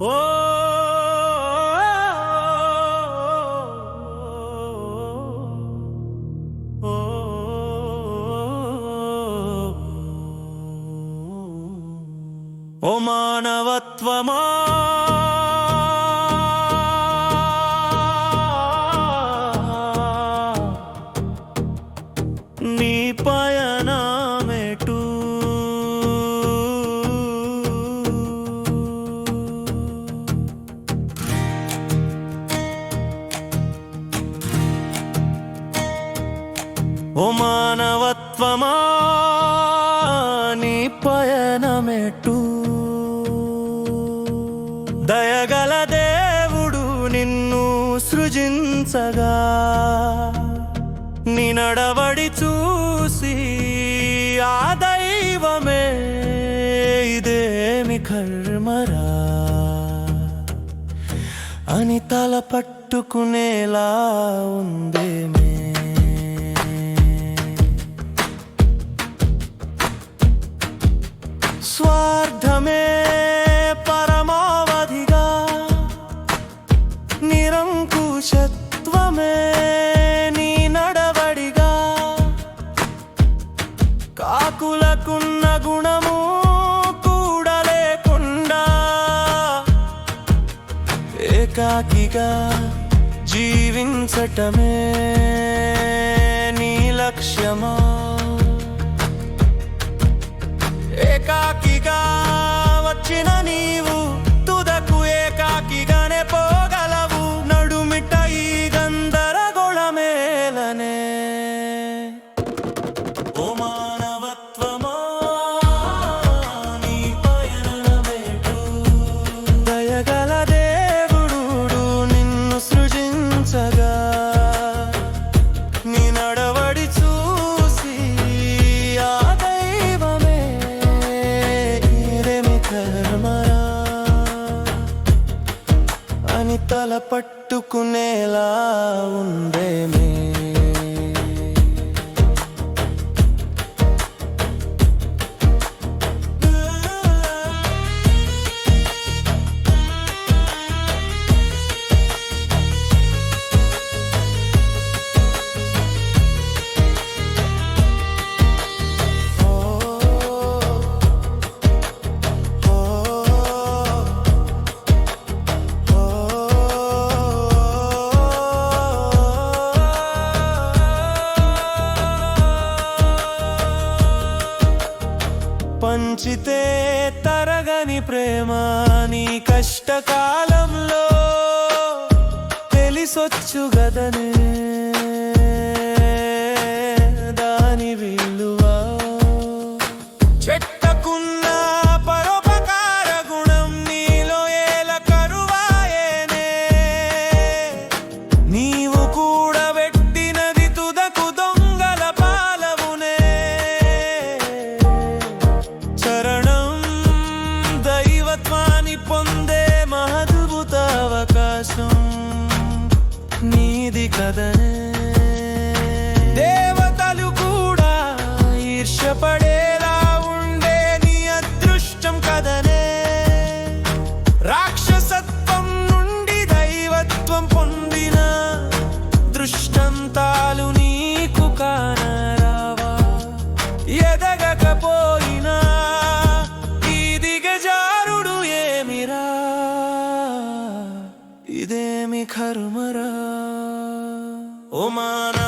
ఓ ఓ ఓ ఓ మానవత్వమా నీ పయనమెటు దయగల దేవుడు నిన్ను సృజించగా. నీ నడవడి చూసి ఆ దైవమే ఇదేమి కర్మరా. అని తల పట్టుకునేలా ఉందేమే. యుద్ధమే పరమావధిగా నిరంకుశత్వమే నీ నడవడిగా. కాకులకున్న గుణము కూడలేకుండా ఏకాకిగా జీవించటమే నీ లక్ష్యమా. ఏకాకిగా పట్టుకునేలా ఉన్న. పంచితే తరగని ప్రేమ నీ కష్టకాలంలో తెలిసొచ్చు గదనే. ఓ